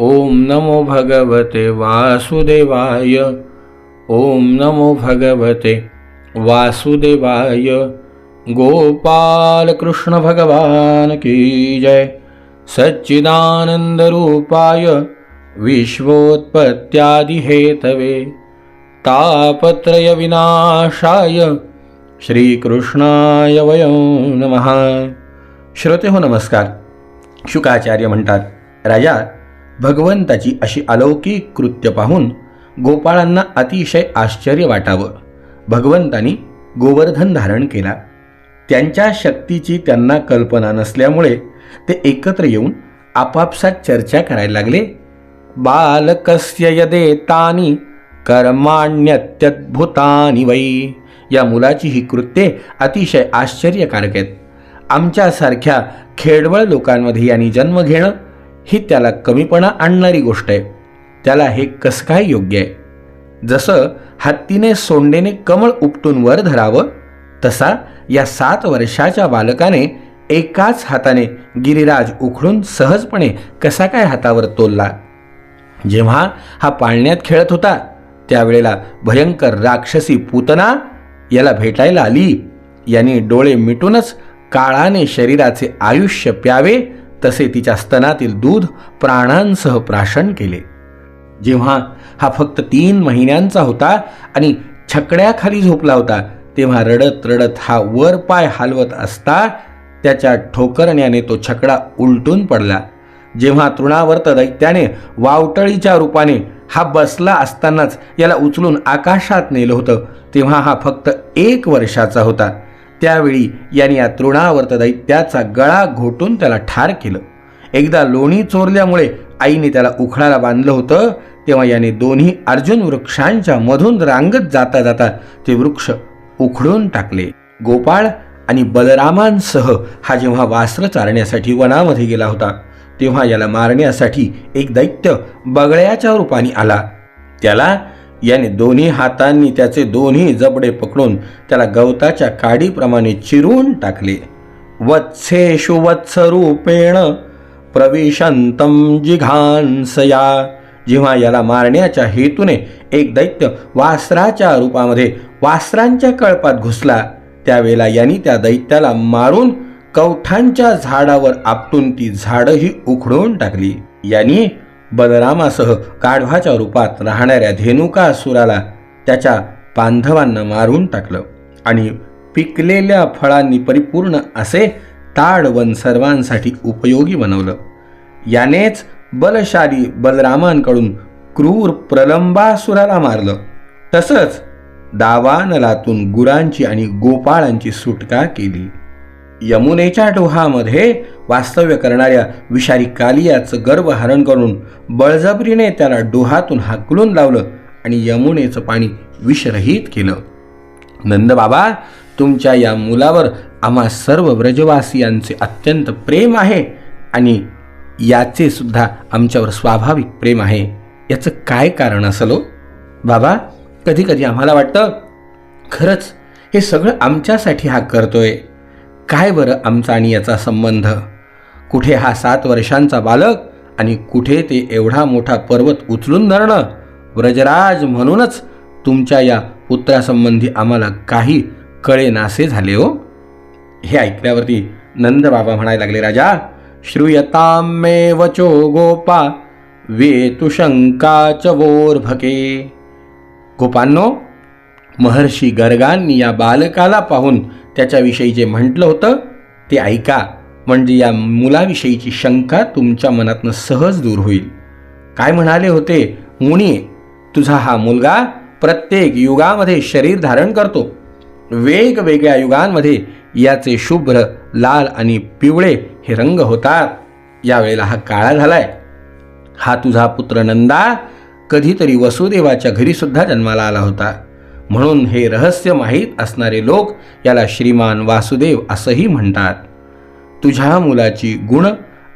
ओम नमो भगवते वासुदेवाय। ओम नमो भगवते वासुदेवाय। गोपाल कृष्ण भगवान की जय। सच्चिदानंद रूपाय विश्वोत्पत्त्यादि हेतवे तापत्रय विनाशाय श्रीकृष्णाय वयं नमः। श्रोते हो नमस्कार। शुकाचार्य म्हणतात राजा भगवंताची अशी अलौकिक कृत्य पाहून गोपाळांना अतिशय आश्चर्य वाटावं. भगवंतानी गोवर्धन धारण केला. त्यांच्या शक्तीची त्यांना कल्पना नसल्यामुळे ते एकत्र येऊन आपापसात चर्चा करायला लागले. बालकस्य यदेतानी कर्माण्यत्यद्भुतानी वै. या मुलाची ही कृत्ये अतिशय आश्चर्यकारक आहेत. आमच्यासारख्या खेडवळ लोकांमध्ये यांनी जन्म घेणं ही त्याला कमीपणा आणणारी गोष्ट आहे. त्याला हे कसं काय योग्य आहे? जसं हत्तीने सोंडेने कमळ उपटून वर धरावं तसा या सात वर्षाच्या बालकाने एकाच हाताने गिरिराज उखडून सहजपणे कसा काय हातावर तोलला? जेव्हा हा पाळण्यात खेळत होता त्यावेळेला भयंकर राक्षसी पूतना याला भेटायला आली. याने डोळे मिटूनच काळाने शरीराचे आयुष्य प्यावे तसे तिच्या स्तनातील दूध प्राणांसह प्राशन केले. जेव्हा हा फक्त तीन महिन्यांचा होता आणि छकड्याखाली झोपला होता तेव्हा रडत रडत हा वर पाय हलवत असता त्याच्या ठोकरण्याने तो छकडा उलटून पडला. जेव्हा तृणावर्त दैत्याने वावटळीच्या रूपाने हा बसला असतानाच याला उचलून आकाशात नेलं होतं तेव्हा हा फक्त एक वर्षाचा होता. त्यावेळी याने या तृणावर्त दैत्याचा गळा घोटून त्याला ठार केलं. एकदा लोणी चोरल्यामुळे आईने त्याला उखळाला बांधलं होतं तेव्हा याने दोन्ही अर्जुन वृक्षांच्या मधून रांगत जाता जाता ते वृक्ष उखडून टाकले. गोपाळ आणि बलरामांसह हा जेव्हा वास्त्र चारण्यासाठी वनामध्ये गेला होता तेव्हा याला मारण्यासाठी एक दैत्य बगळ्याच्या रूपाने आला. त्याला याने दोन्ही हातांनी त्याचे दोन्ही जबडे पकडून त्याला गवताच्या काडीप्रमाणे चिरून टाकले. वत्सेषु वत्सरूपेण प्रविशंतम जिघांसया. जेव्हा याला मारण्याच्या हेतूने एक दैत्य वासराच्या रूपामध्ये वासरांच्या कळपात घुसला त्यावेळेला यांनी त्या दैत्याला मारून कवठांच्या झाडावर आपटून ती झाडंही उखडून टाकली. यांनी बलरामासह काढवाच्या रूपात राहणाऱ्या धेनुका असुराला त्याच्या बांधवांना मारून टाकलं. आणि पिकलेल्या फळांनी परिपूर्ण असे ताडवन सर्वांसाठी उपयोगी बनवलं. यानेच बलशाली बलरामांकडून क्रूर प्रलंबासुराला मारलं. तसंच दावानलातून गुरांची आणि गोपाळांची सुटका केली. यमुनेच्या डोहामध्ये वास्तव्य करणाऱ्या विषारी कालियाचं गर्भहरण करून बळजबरीने त्याला डोहातून हाकलून लावलं आणि यमुनेचं पाणी विषरहित केलं. नंदबाबा तुमच्या या मुलावर आम्हा सर्व व्रजवासियांचे अत्यंत प्रेम आहे आणि याचे सुद्धा आमच्यावर स्वाभाविक प्रेम आहे. याचं काय कारण असेल? बाबा कधी कधी आम्हाला वाटतं खरंच हे सगळं आमच्यासाठी हा करतोय. काय बरं आमचा आणि याचा संबंध? कुठे हा सात वर्षांचा बालक आणि कुठे ते एवढा मोठा पर्वत उचलून धरणं? व्रजराज म्हणूनच तुमच्या या पुत्रासंबंधी आम्हाला काही कळे नासे झाले हो. हे ऐकल्यावरती नंद बाबा म्हणायला लागले राजा श्रूयताम मे वचो गोपा वेतुशंकाच वोर्भके गोपांनो महर्षी गर्गांनी या बालकाला पाहून त्याच्याविषयी जे म्हटलं होतं ते ऐका. म्हणजे या मुलाविषयीची शंका तुमच्या मनातनं सहज दूर होईल. काय म्हणाले होते? मुनी तुझा हा मुलगा प्रत्येक युगामध्ये शरीर धारण करतो. वेगवेगळ्या युगांमध्ये याचे शुभ्र लाल आणि पिवळे हे रंग होतात. यावेळेला हा काळा झालाय. हा तुझा पुत्र नंदा कधीतरी वसुदेवाच्या घरीसुद्धा जन्माला आला होता. म्हणून हे रहस्य माहीत असणारे लोक याला श्रीमान वासुदेव असंही म्हणतात. तुझ्या मुलाची गुण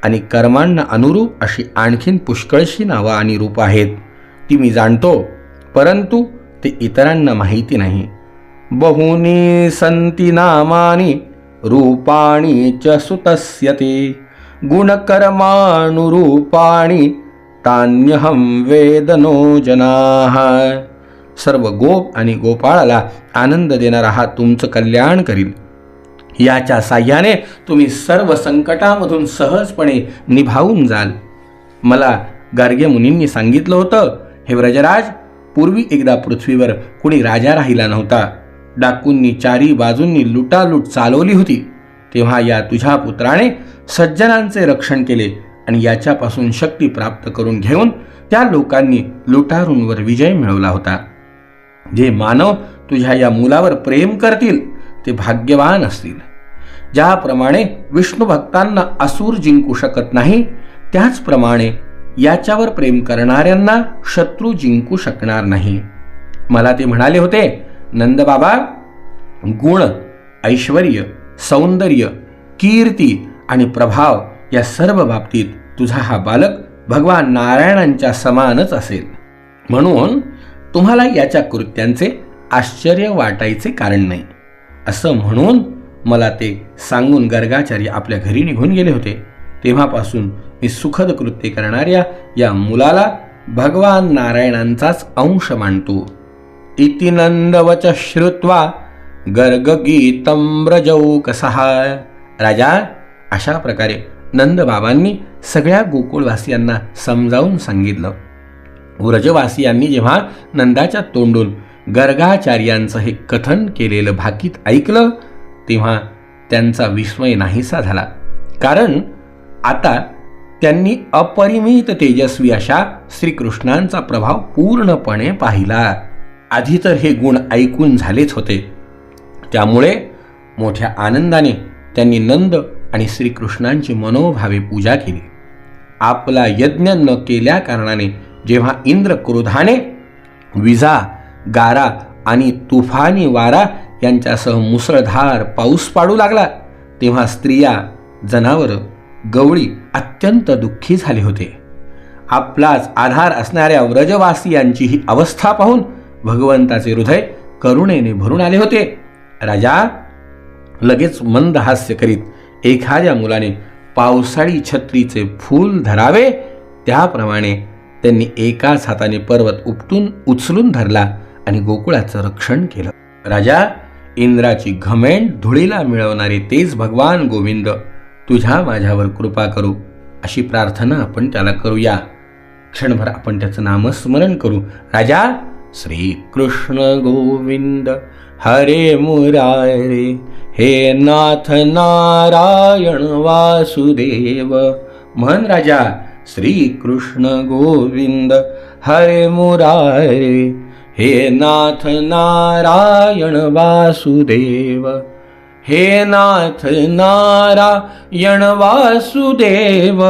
आणि कर्मांना अनुरूप अशी आणखीन पुष्कळशी नावं आणि रूप आहेत. ती मी जाणतो परंतु ते इतरांना माहिती नाही. बहुनी संती नामानी रूपाणी च सुतस्य ते गुणकर्मानुरूपाणी तान्यहं वेदनो जनाः। सर्व गोप आणि गोपाळाला आनंद देणारा हा तुमचं कल्याण करील. याच्या साह्याने तुम्ही सर्व संकटामधून सहजपणे निभावून जाल. मला गार्ग्य मुनींनी सांगितलं होतं हे व्रजराज पूर्वी एकदा पृथ्वीवर कुणी राजा राहिला नव्हता. डाकूंनी चारी बाजूंनी लुटालूट चालवली होती. तेव्हा या तुझ्या पुत्राने सज्जनांचे रक्षण केले आणि याच्यापासून शक्ती प्राप्त करून घेऊन त्या लोकांनी लुटारूंवर विजय मिळवला होता. जे मानव तुझ्या या मुलावर प्रेम करतील ते भाग्यवान असतील. ज्याप्रमाणे विष्णू भक्तांना असुर जिंकू शकत नाही त्याचप्रमाणे याच्यावर प्रेम करणाऱ्यांना शत्रू जिंकू शकणार नाही. मला ते म्हणाले होते नंदबाबा गुण ऐश्वर सौंदर्य कीर्ती आणि प्रभाव या सर्व बाबतीत तुझा हा बालक भगवान नारायणांच्या समानच असेल. म्हणून तुम्हाला याच्या कृत्यांचे आश्चर्य वाटायचे कारण नाही. असं म्हणून मला ते सांगून गर्गाचार्य आपल्या घरी निघून गेले होते. तेव्हापासून मी सुखद कृत्य करणाऱ्या या मुलाला भगवान नारायणांचाच अंश मानतो. इति नंदवच श्रुत्वा गर्गगीतं व्रजौ कसहा राजा अशा प्रकारे नंदबाबांनी सगळ्या गोकुळवासियांना समजावून सांगितलं. व्रजवासियांनी जेव्हा नंदाच्या तोंडून गर्गाचार्यांचं हे कथन केलेलं भाकीत ऐकलं तेव्हा त्यांचा विस्मय नाहीसा झाला. कारण आता त्यांनी अपरिमित तेजस्वी अशा श्रीकृष्णांचा प्रभाव पूर्णपणे पाहिला. आधी तर हे गुण ऐकून झालेच होते. त्यामुळे मोठ्या आनंदाने त्यांनी नंद आणि श्रीकृष्णांची मनोभावे पूजा केली. आपला यज्ञ न केल्या कारणाने जेव्हा इंद्र क्रोधाने विजा गारा आणि तुफानी वारा यांच्यासह मुसळधार पाऊस पाडू लागला तेव्हा स्त्रिया जनावर गवळी अत्यंत दुःखी झाले होते. आपलाच आधार असणाऱ्या व्रजवासियांची ही अवस्था पाहून भगवंताचे हृदय करुणेने भरून आले होते. राजा लगेच मंद हास्य करीत एखाद्या मुलाने पावसाळी छत्रीचे फूल धरावे त्याप्रमाणे त्यांनी एकाच हाताने पर्वत उपटून उचलून धरला आणि गोकुळाचं रक्षण केलं. राजा इंद्राची घमेंड धुळीला मिळवणारे तेच भगवान गोविंद तुझ्या माझ्यावर कृपा करू. अशी प्रार्थना आपण त्याला करूया. क्षणभर आपण त्याचं नामस्मरण करू. राजा श्री कृष्ण गोविंद हरे मुरारे हे नाथ नारायण वासुदेव. म्हण राजा श्री कृष्ण गोविंद हरे मुरारे हे नाथ नारायण वासुदेव हे नाथ नारायण वासुदेव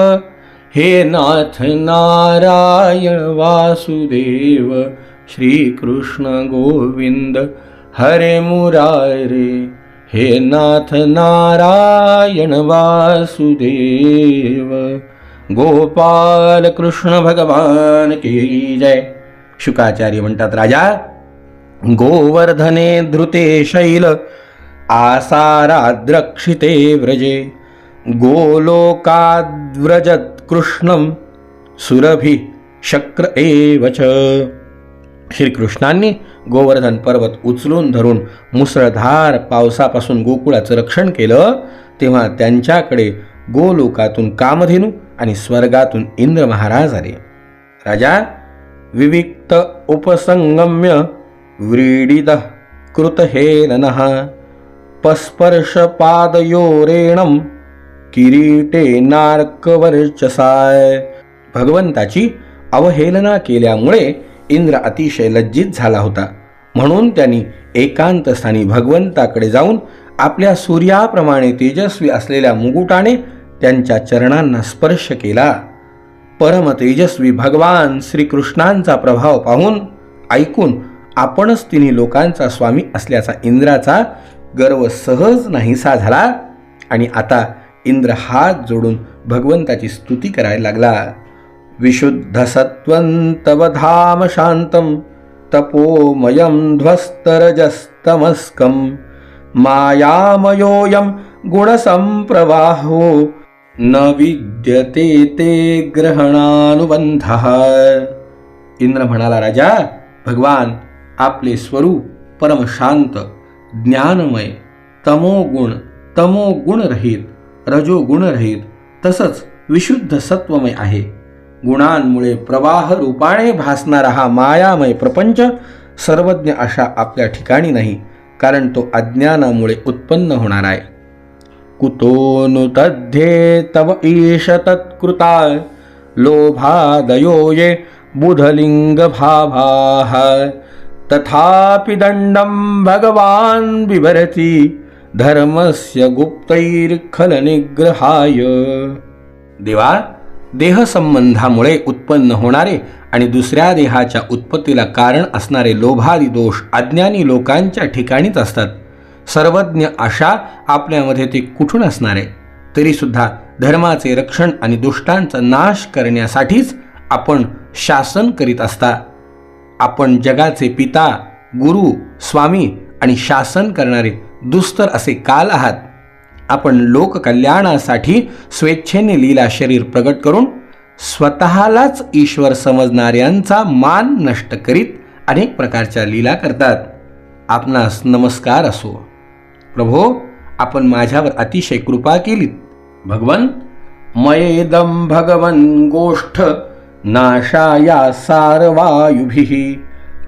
हे नाथ नारायण वासुदेव श्रीकृष्ण हरे मुरारे हे नाथ नारायण वासुदेव गोपाल कृष्ण भगवान की जय. शुकाचार्य म्हणतात राजा गोवर्धने धृते शैल आसाराद्रक्षिते व्रजे गोलोकाद्व्रजत कृष्णं सुरभि शक्र एव च. श्रीकृष्णांनी गोवर्धन पर्वत उचलून धरून मुसळधार पावसापासून गोकुळाचं रक्षण केलं तेव्हा त्यांच्याकडे गोलोकातून कामधेनू आणि स्वर्गातून इंद्र महाराज आले. राजा विविक्त उपसंगम्य व्रीडित कृतहेलनः पस्पर्शपादयोरेणं किरीटे नार्कवर्चसाय. भगवंताची अवहेलना केल्यामुळे इंद्र अतिशय लज्जित झाला होता. म्हणून त्यांनी एकांत स्थानी भगवंताकडे जाऊन आपल्या सूर्याप्रमाणे तेजस्वी असलेल्या मुकुटाने त्यांच्या चरणांना स्पर्श केला. परम तेजस्वी भगवान श्रीकृष्णांचा प्रभाव पाहून ऐकून आपणच तिन्ही लोकांचा स्वामी असल्याचा इंद्राचा गर्व सहज नाहीसा झाला आणि आता इंद्र हात जोडून भगवंताची स्तुती करायला लागला. विशुद्ध सत्वंतवधाम शांतम शांतं तपोमयं मायामयोयम गुणसंप्रवाहो न विद्यते ते ग्रहणानुबंध. इंद्र म्हणाला राजा भगवान आपले स्वरूप परमशांत ज्ञानमय तमोगुण तमोगुण रहित रजोगुण तसंच विशुद्ध सत्वमय आहे. गुणांमुळे प्रवाह रूपाने भासणारा हा मायामय प्रपंच सर्वज्ञ अशा आपल्या ठिकाणी नाही कारण तो अज्ञानामुळे उत्पन्न होणार आहे. कुतो नु तद्धे तव ईश तत्कृता लोभादयो ये बुधलिंग तथापि दण्डं भगवान् विवरति धर्मस्य गुप्तैर्खलनिग्रहाय। देवा देहसंबंधामुळे उत्पन्न होणारे आणि दुसऱ्या देहाच्या उत्पत्तीला कारण असणारे लोभादी दोष अज्ञानी लोकांच्या ठिकाणीच असतात. सर्वज्ञ अशा आपल्यामध्ये ते कुठून असणारे तरीसुद्धा धर्माचे रक्षण आणि दुष्टांचा नाश करण्यासाठीच आपण शासन करीत असता. आपण जगाचे पिता गुरु स्वामी आणि शासन करणारे दुस्तर असे काल आहात. आपण लोककल्याणासाठी स्वेच्छेने लीला शरीर प्रगट करून स्वतःलाच ईश्वर समजणाऱ्यांचा मान नष्ट करीत अनेक प्रकारच्या लीला करतात. आपणास नमस्कार असो. प्रभो आपण माझ्यावर अतिशय कृपा केलीत. भगवन मयेदम भगवन गोष्ठ नाशाया सारवायुभिः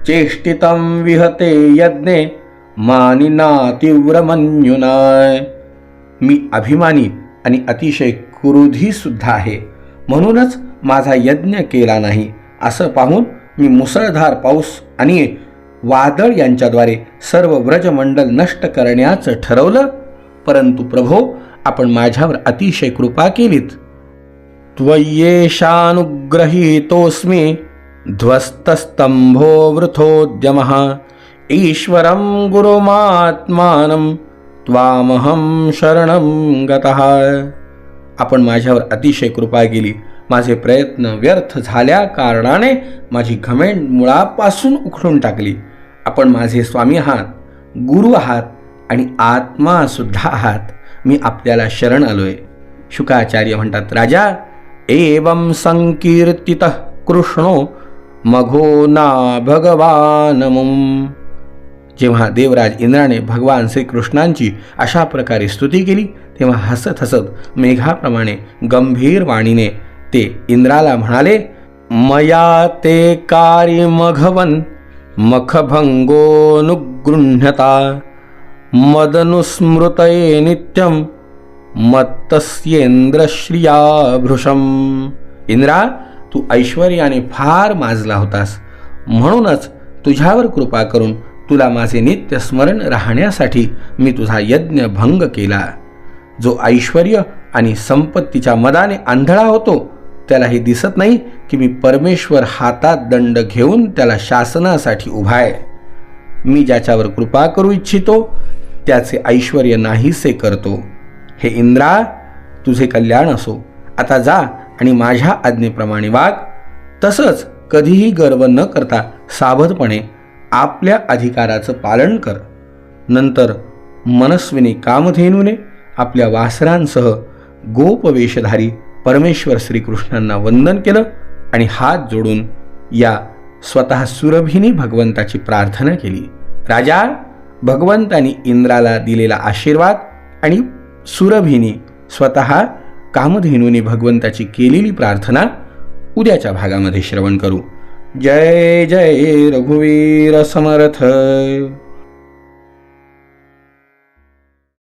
चेष्टितं विहते यज्ञे मानिना तीव्रमन्युना मी अभिमानी आणि अतिशय क्रोधी सुद्धा आहे. म्हणूनच माझा यज्ञ केला नाही. असं पाहून मी मुसळधार पाऊस आणि वादळ यांच्याद्वारे सर्व व्रजमंडल नष्ट करण्याचं ठरवलं. परंतु प्रभो आपण माझ्यावर अतिशय कृपा केलीत. त्वय्येषानुग्रहीतोऽस्मि ध्वस्तस्तंभो वृथोद्यमः। ईश्वरं गुरुमात्मानं त्वामहं शरणं गतः। आपण माझ्यावर अतिशय कृपा केली. माझे प्रयत्न व्यर्थ झाल्या कारणाने माझी घमेंड मुळापासून उखडून टाकली. आपण माझे स्वामी आहात गुरु आहात आणि आत्मासुद्धा आहात. मी आपल्याला शरण आलोय. शुकाचार्य म्हणतात राजा एवं संकीर्तित कृष्णो मघो ना भगवानमुम. जेव्हा देवराज इंद्राने भगवान श्रीकृष्णांची अशा प्रकारे स्तुती केली तेव्हा हसत हसत मेघाप्रमाणे गंभीर वाणीने ते इंद्राला म्हणाले मया ते कार्यमघवन मखभङ्गोऽनुगृह्णता। मदनुस्मृतये नित्यं मत्तस्येंद्रश्रिया भृशम इंद्रा तू ऐश्वर्याने फार माजला होतास. म्हणूनच तुझ्यावर कृपा करून तुला माझे नित्य स्मरण राहण्यासाठी मी तुझा यज्ञ भंग केला. जो ऐश्वर्य आणि संपत्तीच्या मदाने आंधळा होतो त्याला हे दिसत नाही की मी परमेश्वर हातात दंड घेऊन त्याला शासनासाठी उभा आहे मी ज्याच्यावर कृपा करू इच्छितो त्याचे ऐश्वर नाहीसे करतो. हे इंद्रा तुझे कल्याण असो. आता जा आणि माझ्या आज्ञेप्रमाणे वाग. तसंच कधीही गर्व न करता सावधपणे आपल्या अधिकाराचं पालन कर. नंतर मनस्विनी कामधेनूने आपल्या वासरांसह गोपवेशधारी परमेश्वर श्रीकृष्णांना वंदन केलं आणि हात जोडून या स्वतः सुरभिनी भगवंताची प्रार्थना केली. राजा भगवंतानी इंद्राला दिलेला आशीर्वाद आणि सुरभिनी स्वतः कामधेनूने भगवंताची केलेली प्रार्थना उद्याच्या भागामध्ये श्रवण करू. जय जय रघुवीर समर्थ.